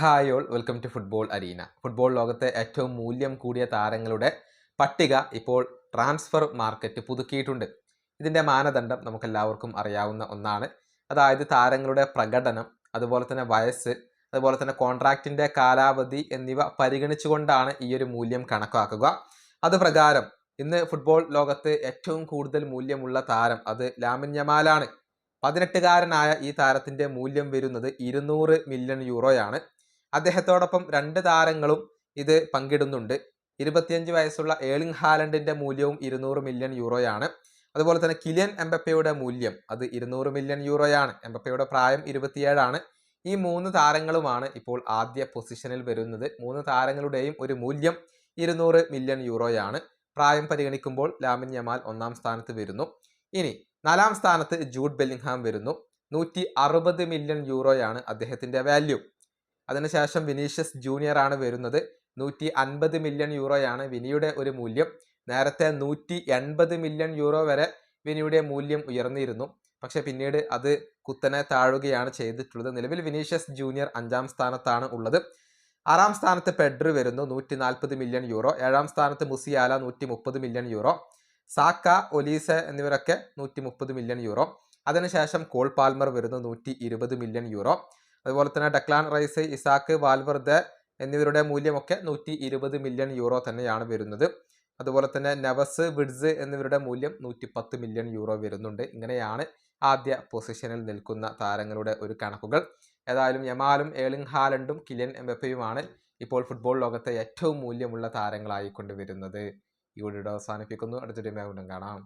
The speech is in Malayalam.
Hi all welcome to football arena football ലോകത്തെ ഏറ്റവും മൂല്യം കൂടിയ താരങ്ങളുടെ പട്ടിക ഇപ്പോൾ ട്രാൻസ്ഫർ മാർക്കറ്റ് പുതുക്കിയിട്ടുണ്ട്. ഇതിന്റെ മാനദണ്ഡം നമുക്കെല്ലാവർക്കും അറിയാവുന്ന ഒന്നാണ്. അതായത് താരങ്ങളുടെ പ്രകടനം അതുപോലെ തന്നെ വയസ്സ് അതുപോലെ തന്നെ കോൺട്രാക്റ്റിന്റെ കാലാവധി എന്നിവ പരിഗണിച്ചുകൊണ്ടാണ് ഈ ഒരു മൂല്യം കണക്കാക്കുക. അത് പ്രകാരം ഇന്ന് ഫുട്ബോൾ ലോകത്ത് ഏറ്റവും കൂടുതൽ മൂല്യമുള്ള താരം അത് ലാമിൻ യമാലാണ്. പതിനെട്ടുകാരനായ ഈ താരത്തിന്റെ മൂല്യം വരുന്നത് ഇരുന്നൂറ് മില്യൺ യൂറോയാണ് അദ്ദേഹത്തോടൊപ്പം രണ്ട് താരങ്ങളും ഇത് പങ്കിടുന്നുണ്ട്. ഇരുപത്തിയഞ്ച് വയസ്സുള്ള ഏളിംഗ് ഹാലൻഡിന്റെ മൂല്യവും ഇരുന്നൂറ് മില്യൺ യൂറോയാണ്. അതുപോലെ തന്നെ കിലിയൻ എംബപ്പയുടെ മൂല്യം അത് ഇരുന്നൂറ് മില്യൺ യൂറോയാണ്. എംബപ്പയുടെ പ്രായം ഇരുപത്തിയേഴാണ്. ഈ മൂന്ന് താരങ്ങളുമാണ് ഇപ്പോൾ ആദ്യ പൊസിഷനിൽ വരുന്നത്. മൂന്ന് താരങ്ങളുടെയും ഒരു മൂല്യം ഇരുന്നൂറ് മില്യൺ യൂറോയാണ്. പ്രായം പരിഗണിക്കുമ്പോൾ ലാമിൻ യമാൽ ഒന്നാം സ്ഥാനത്ത് വരുന്നു. ഇനി നാലാം സ്ഥാനത്ത് ജൂഡ് ബെല്ലിംഗ്ഹാം വരുന്നു. നൂറ്റി അറുപത് മില്യൺ യൂറോയാണ് അദ്ദേഹത്തിന്റെ വാല്യൂ അതിനുശേഷം വിനീഷ്യസ് ജൂനിയർ ആണ് വരുന്നത്. നൂറ്റി അൻപത് മില്യൺ യൂറോയാണ് വിനിയുടെ ഒരു മൂല്യം. നേരത്തെ നൂറ്റി എൺപത് മില്യൺ യൂറോ വരെ വിനിയുടെ മൂല്യം ഉയർന്നിരുന്നു. പക്ഷേ പിന്നീട് അത് കുത്തനെ താഴുകയാണ് ചെയ്തിട്ടുള്ളത്. നിലവിൽ വിനീഷ്യസ് ജൂനിയർ അഞ്ചാം സ്ഥാനത്താണ് ഉള്ളത്. ആറാം സ്ഥാനത്ത് പെഡ്രി വരുന്നു നൂറ്റി നാൽപ്പത് മില്യൺ യൂറോ ഏഴാം സ്ഥാനത്ത് മുസിയാല നൂറ്റി മുപ്പത് മില്യൺ യൂറോ സാക്ക ഒലീസ എന്നിവരൊക്കെ നൂറ്റി മുപ്പത് മില്യൺ യൂറോ അതിനുശേഷം കോൾ പാൽമർ വരുന്നു നൂറ്റി ഇരുപത് മില്യൺ യൂറോ അതുപോലെ തന്നെ ഡക്ലാൻ റൈസ് ഇസാക്ക് വാൽവർദ് എന്നിവരുടെ മൂല്യമൊക്കെ നൂറ്റി ഇരുപത് മില്യൺ യൂറോ തന്നെയാണ് വരുന്നത്. അതുപോലെ തന്നെ നവസ് വിഡ്സ് എന്നിവരുടെ മൂല്യം നൂറ്റി പത്ത് മില്യൺ യൂറോ വരുന്നുണ്ട്. ഇങ്ങനെയാണ് ആദ്യ പൊസിഷനിൽ നിൽക്കുന്ന താരങ്ങളുടെ ഒരു കണക്കുകൾ. ഏതായാലും യമാലും ഏളിംഗ് ഹാലണ്ടും കിലിയൻ എംബപ്പയുമാണ് ഇപ്പോൾ ഫുട്ബോൾ ലോകത്തെ ഏറ്റവും മൂല്യമുള്ള താരങ്ങളായിക്കൊണ്ട് വരുന്നത്. ഈ വീഡിയോ അവസാനിപ്പിക്കുന്നു. അടുത്തൊരു വീണ്ടും കാണാം.